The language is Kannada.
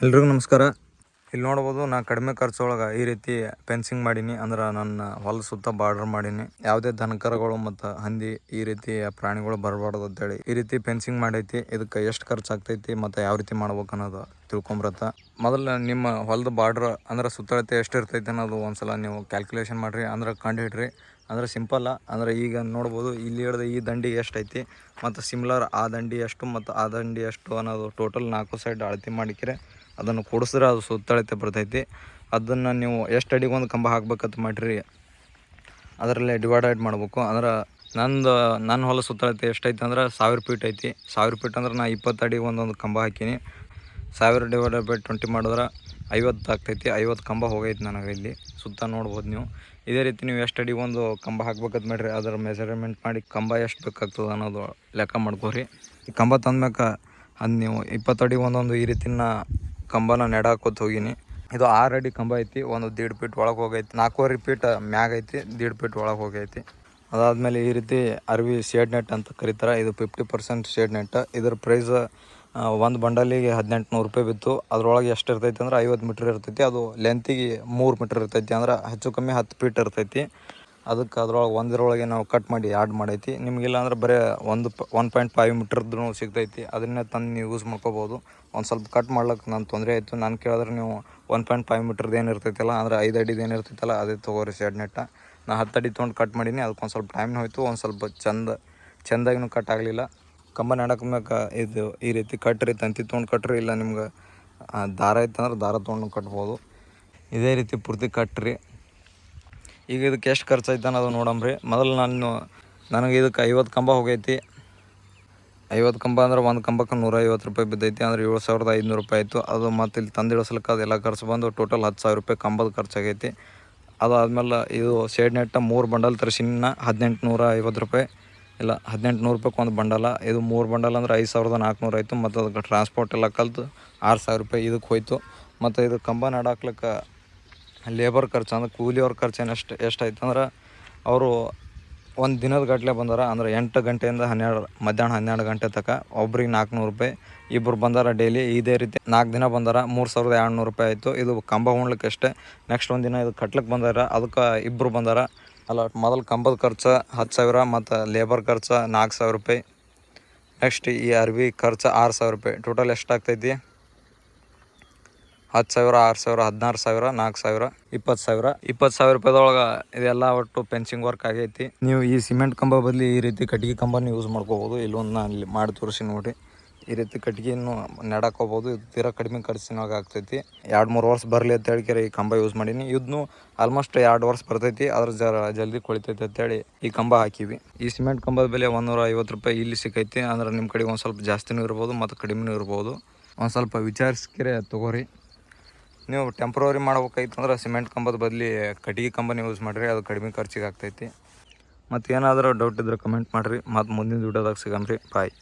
ಎಲ್ರಿಗೂ ನಮಸ್ಕಾರ. ಇಲ್ಲಿ ನೋಡ್ಬೋದು ನಾ ಕಡಿಮೆ ಖರ್ಚೊಳಗೆ ಈ ರೀತಿ ಫೆನ್ಸಿಂಗ್ ಮಾಡೀನಿ. ಅಂದ್ರೆ ನನ್ನ ಹೊಲ ಸುತ್ತ ಬಾರ್ಡರ್ ಮಾಡೀನಿ. ಯಾವುದೇ ದನಕರಗಳು ಮತ್ತು ಹಂದಿ ಈ ರೀತಿ ಪ್ರಾಣಿಗಳು ಬರಬಾರ್ದು ಅಂತೇಳಿ ಈ ರೀತಿ ಫೆನ್ಸಿಂಗ್ ಮಾಡೈತಿ. ಇದಕ್ಕೆ ಎಷ್ಟು ಖರ್ಚು ಆಗ್ತೈತಿ ಮತ್ತು ಯಾವ ರೀತಿ ಮಾಡ್ಬೇಕು ಅನ್ನೋದು ತಿಳ್ಕೊಂಬರತ್ತ. ಮೊದಲು ನಿಮ್ಮ ಹೊಲದ ಬಾರ್ಡ್ರ್ ಅಂದ್ರೆ ಸುತ್ತಳತೆ ಎಷ್ಟು ಇರ್ತೈತಿ ಅನ್ನೋದು ಒಂದ್ಸಲ ನೀವು ಕ್ಯಾಲ್ಕುಲೇಷನ್ ಮಾಡಿರಿ. ಅಂದ್ರೆ ಕಂಡು ಹಿಡ್ರಿ. ಅಂದ್ರೆ ಸಿಂಪಲ್ಲ ಅಂದ್ರೆ ಈಗ ನೋಡ್ಬೋದು ಇಲ್ಲಿ ಹಿಡ್ದು ಈ ದಂಡಿ ಎಷ್ಟು ಐತಿ ಮತ್ತು ಸಿಮ್ಲರ್ ಆ ದಂಡಿ ಎಷ್ಟು ಮತ್ತು ಆ ದಂಡಿ ಎಷ್ಟು ಅನ್ನೋದು ಟೋಟಲ್ ನಾಲ್ಕು ಸೈಡ್ ಅಳತೆ ಮಾಡಿಕ್ರೆ. ಅದನ್ನು ಕೂಡಿಸಿದ್ರೆ ಅದು ಸುತ್ತಳತೆ ಬರ್ತೈತಿ. ಅದನ್ನು ನೀವು ಎಷ್ಟು ಅಡಿಗೆ ಒಂದು ಕಂಬ ಹಾಕ್ಬೇಕಂತ ಮಾಡಿರಿ, ಅದರಲ್ಲೇ ಡಿವೈಡೆಡ್ ಮಾಡಬೇಕು. ಅಂದ್ರೆ ನಂದು, ನನ್ನ ಹೊಲ ಸುತ್ತಳತೆ ಎಷ್ಟೈತೆ ಅಂದ್ರೆ ಸಾವಿರ ಫೀಟ್ ಐತಿ. ಸಾವಿರ ಫೀಟ್ ಅಂದ್ರೆ ನಾ ಇಪ್ಪತ್ತು ಅಡಿಗೆ ಒಂದೊಂದು ಕಂಬ ಹಾಕೀನಿ. ಸಾವಿರ ಡಿವೈಡೆಡ್ ಬೈ ಟ್ವೆಂಟಿ ಮಾಡಿದ್ರೆ ಐವತ್ತು ಆಗ್ತೈತಿ. ಐವತ್ತು ಕಂಬ ಹೋಗೈತಿ ನನಗೆ ಇಲ್ಲಿ. ಸುತ್ತ ನೋಡ್ಬೋದು ನೀವು. ಇದೇ ರೀತಿ ನೀವು ಎಷ್ಟು ಅಡಿಗೆ ಒಂದು ಕಂಬ ಹಾಕ್ಬೇಕಂತ ಮಾಡ್ರಿ, ಅದರ ಮೆಸರ್ಮೆಂಟ್ ಮಾಡಿ ಕಂಬ ಎಷ್ಟು ಬೇಕಾಗ್ತದೆ ಅನ್ನೋದು ಲೆಕ್ಕ ಮಾಡ್ಕೋರಿ. ಈ ಕಂಬ ತಂದ್ಮ್ಯಾಕ ಅದು ನೀವು ಇಪ್ಪತ್ತು ಅಡಿ ಒಂದೊಂದು ಈ ರೀತಿನ ಕಂಬನ ನೆಡಾಕೋತ ಹೋಗಿನಿ. ಇದು ಆರು ಅಡಿ ಕಂಬ ಐತಿ, ಒಂದು ದೀಡ್ ಫೀಟ್ ಒಳಗೆ ಹೋಗೈತಿ, ನಾಲ್ಕೂವರೆ ಫೀಟ್ ಮ್ಯಾಗ ಐತಿ, ದೀಡ್ ಫೀಟ್ ಒಳಗೆ ಹೋಗೈತಿ. ಅದಾದಮೇಲೆ ಈ ರೀತಿ ಅರ್ವಿ ಶೇಡ್ ನೆಟ್ ಅಂತ ಕರೀತಾರೆ, ಇದು ಫಿಫ್ಟಿ ಪರ್ಸೆಂಟ್ ಶೇಡ್ ನೆಟ್. ಇದ್ರ ಪ್ರೈಸ್ ಒಂದು ಬಂಡಲಿಗೆ ಹದಿನೆಂಟು ನೂರು ರೂಪಾಯಿ ಬಿತ್ತು. ಅದರೊಳಗೆ ಎಷ್ಟು ಇರ್ತೈತಿ ಅಂದ್ರೆ ಐವತ್ತು ಮೀಟ್ರ್ ಇರ್ತೈತಿ, ಅದು ಲೆಂತಿಗೆ ಮೂರು ಮೀಟ್ರ್ ಇರ್ತೈತಿ ಅಂದ್ರೆ ಹೆಚ್ಚು ಕಮ್ಮಿ ಹತ್ತು ಫೀಟ್ ಇರ್ತೈತಿ. ಅದಕ್ಕೆ ಅದ್ರೊಳಗೆ ಒಂದರೊಳಗೆ ನಾವು ಕಟ್ ಮಾಡಿ ಆ್ಯಡ್ ಮಾಡೈತಿ. ನಿಮಗಿಲ್ಲ ಅಂದ್ರೆ ಬರೀ ಒಂದು ಪ ಒನ್ ಪಾಯಿಂಟ್ ಫೈವ್ ಮೀಟ್ರದ್ದು ಸಿಗ್ತೈತಿ. ಅದನ್ನೇ ತಂದು ನೀವು ಯೂಸ್ ಮಾಡ್ಕೋಬೋದು. ಒಂದು ಸ್ವಲ್ಪ ಕಟ್ ಮಾಡ್ಲಿಕ್ಕೆ ನಾನು ತೊಂದರೆ ಆಯಿತು. ನಾನು ಕೇಳಿದ್ರೆ ನೀವು ಒನ್ ಪಾಯಿಂಟ್ ಫೈವ್ ಮೀಟ್ರದ್ದು ಏನು ಇರ್ತೈತಲ್ಲ, ಅಂದ್ರೆ ಐದು ಅಡಿದು ಏನು ಇರ್ತೈತಲ್ಲ, ಅದೇ ತೊಗೋರಿ ಶೆಡ್ ನೆಟ್ಟ ನಾ ಹತ್ತು ಅಡಿ ತೊಗೊಂಡು ಕಟ್ ಮಾಡೀನಿ. ಅದಕ್ಕೆ ಒಂದು ಸ್ವಲ್ಪ ಟೈಮ್ ಹೋಯಿತು. ಒಂದು ಸ್ವಲ್ಪ ಚಂದ, ಚೆಂದಾಗಿನೂ ಕಟ್ ಆಗಲಿಲ್ಲ. ಕಂಬ ನಡಕ್ಮ್ಯಾಕ ಇದು ಈ ರೀತಿ ಕಟ್ರಿ ತಂತಿ ತೊಗೊಂಡು ಕಟ್ರಿ ಇಲ್ಲ ನಿಮ್ಗೆ ದಾರ ಇತ್ತಂದ್ರೆ ದಾರ ತೊಗೊಂಡು ಕಟ್ಬೋದು. ಇದೇ ರೀತಿ ಪೂರ್ತಿ ಕಟ್ರಿ ಈಗ ಇದಕ್ಕೆ ಎಷ್ಟು ಖರ್ಚಾಯ್ತು ಅನ್ನೋದು ನೋಡಂಬ್ರಿ ಮೊದಲು ನಾನು, ನನಗೆ ಇದಕ್ಕೆ ಐವತ್ತು ಕಂಬ ಹೋಗೈತಿ. ಐವತ್ತು ಕಂಬ ಅಂದ್ರೆ ಒಂದು ಕಂಬಕ್ಕೆ ನೂರ ಐವತ್ತು ರೂಪಾಯಿ ಬಿದ್ದೈತಿ ಅಂದ್ರೆ ಏಳು ಸಾವಿರದ ಐದುನೂರು ರೂಪಾಯಿ ಆಯಿತು. ಅದು ಮತ್ತು ಇಲ್ಲಿ ತಂದಿಳಿಸ್ಲಿಕ್ಕೆ ಅದೆಲ್ಲ ಖರ್ಚು ಬಂದು ಟೋಟಲ್ ಹತ್ತು ಸಾವಿರ ರೂಪಾಯಿ ಕಂಬದ ಖರ್ಚಾಗೈತಿ. ಅದಾದಮೇಲೆ ಇದು ಶೇಡ್ ನೆಟ್ಟ ಮೂರು ಬಂಡಲ್ ತರಿಸಿನ ಹದಿನೆಂಟು ನೂರ ಐವತ್ತು ರೂಪಾಯಿ. ಇಲ್ಲ ಹದಿನೆಂಟು ನೂರು ರೂಪಾಯಿಗೆ ಒಂದು ಬಂಡಲ. ಇದು ಮೂರು ಬಂಡಲ್ ಅಂದ್ರೆ ಐದು ಸಾವಿರದ ನಾಲ್ಕುನೂರು ಆಯಿತು. ಮತ್ತು ಅದಕ್ಕೆ ಟ್ರಾನ್ಸ್ಪೋರ್ಟ್ ಎಲ್ಲ ಕಲ್ತು ಆರು ಸಾವಿರ ರೂಪಾಯಿ ಇದಕ್ಕೆ ಹೋಯ್ತು. ಮತ್ತು ಇದು ಕಂಬ ನಡಾಕ್ಲಿಕ್ಕೆ ಲೇಬರ್ ಖರ್ಚು ಅಂದ್ರೆ ಕೂಲಿಯವ್ರ ಖರ್ಚು ಏನು ಎಷ್ಟು ಎಷ್ಟಾಯ್ತು ಅಂದ್ರೆ ಅವರು ಒಂದು ದಿನದ ಗಟ್ಟಲೆ ಬಂದಾರ, ಅಂದ್ರೆ ಎಂಟು ಗಂಟೆಯಿಂದ ಹನ್ನೆರಡು ಮಧ್ಯಾಹ್ನ ಹನ್ನೆರಡು ಗಂಟೆ ತನಕ ಒಬ್ರಿಗೆ ನಾಲ್ಕುನೂರು ರೂಪಾಯಿ ಇಬ್ಬರು ಬಂದಾರ ಡೈಲಿ ಇದೇ ರೀತಿ ನಾಲ್ಕು ದಿನ ಬಂದಾರ, ಮೂರು ಸಾವಿರದ ಎರಡುನೂರು ರೂಪಾಯಿ ಆಯಿತು. ಇದು ಕಂಬ ಉಣ್ಲಿಕ್ಕೆ ಅಷ್ಟೇ. ನೆಕ್ಸ್ಟ್ ಒಂದು ದಿನ ಇದು ಕಟ್ಲಿಕ್ಕೆ ಬಂದಾರ, ಅದಕ್ಕೆ ಇಬ್ಬರು ಬಂದಾರ. ಅಲ್ಲ, ಮೊದಲು ಕಂಬದ ಖರ್ಚು ಹತ್ತು ಸಾವಿರ, ಮತ್ತು ಲೇಬರ್ ಖರ್ಚು ನಾಲ್ಕು ಸಾವಿರ ರೂಪಾಯಿ. ನೆಕ್ಸ್ಟ್ ಈ ಅರ್ವಿ ಖರ್ಚು ಆರು ಸಾವಿರ ರೂಪಾಯಿ. ಟೋಟಲ್ ಎಷ್ಟಾಗ್ತೈತಿ ಹತ್ತು ಸಾವಿರ, ಆರು ಸಾವಿರ, ಹದಿನಾರು ಸಾವಿರ, ನಾಲ್ಕು ಸಾವಿರ, ಇಪ್ಪತ್ತು ಸಾವಿರ. ಇಪ್ಪತ್ತು ಸಾವಿರ ರೂಪಾಯಿದೊಳಗೆ ಇದೆಲ್ಲ ಒಟ್ಟು ಪೆನ್ಸಿಂಗ್ ವರ್ಕ್ ಆಗೈತಿ. ನೀವು ಈ ಸಿಮೆಂಟ್ ಕಂಬ ಬದಲಿ ಈ ರೀತಿ ಕಟ್ಟಿಗೆ ಕಂಬನ ಯೂಸ್ ಮಾಡ್ಕೋಬೋದು. ಇಲ್ಲೊಂದು ನಾನು ಇಲ್ಲಿ ಮಾಡಿ ತೋರಿಸಿ ನೋಡಿ. ಈ ರೀತಿ ಕಟ್ಟಿಗೆಯನ್ನು ನಡಾಕೋಬೋದು. ಇದು ತೀರಾ ಕಡಿಮೆ ಖರ್ಚಿನಾಗ ಆಗ್ತೈತಿ. ಎರಡು ಮೂರು ವರ್ಷ ಬರಲಿ ಅಂತ ಹೇಳಿ ಈ ಕಂಬ ಯೂಸ್ ಮಾಡೀನಿ. ಇದನ್ನು ಆಲ್ಮೋಸ್ಟ್ ಎರಡು ವರ್ಷ ಬರ್ತೈತಿ. ಅದ್ರ ಜರ ಜಲ್ದಿ ಕೊಳಿತೈತಿ ಅಂತೇಳಿ ಈ ಕಂಬ ಹಾಕಿವಿ. ಈ ಸಿಮೆಂಟ್ ಕಂಬದ ಬೆಲೆ ಒಂದೂರ ಐವತ್ತು ರೂಪಾಯಿ ಇಲ್ಲಿ ಸಿಕ್ಕೈತಿ. ಅಂದ್ರೆ ನಿಮ್ಮ ಕಡೆಗೆ ಒಂದು ಸ್ವಲ್ಪ ಜಾಸ್ತಿನೂ ಇರ್ಬೋದು, ಮತ್ತು ಕಡಿಮೆನೂ ಇರ್ಬೋದು. ಒಂದು ಸ್ವಲ್ಪ ವಿಚಾರಿಸ್ಕಿರೆ ತೊಗೋರಿ. ನೀವು ಟೆಂಪ್ರವರಿ ಮಾಡ್ಬೇಕಾಯ್ತು ಅಂದ್ರೆ ಸಿಮೆಂಟ್ ಕಂಬದ ಬದಲಿ ಕಟ್ಟಿಗೆ ಕಂಬನ ಯೂಸ್ ಮಾಡಿರಿ, ಅದು ಕಡಿಮೆ ಖರ್ಚಿಗೆ ಆಗ್ತೈತಿ ಮತ್ತು ಏನಾದರೂ ಡೌಟ್ ಇದ್ರೆ ಕಮೆಂಟ್ ಮಾಡಿರಿ. ಮತ್ತು ಮುಂದಿನ ವಿಡಿಯೋದಾಗ ಸಿಗಮ್ರಿ ಬಾಯ್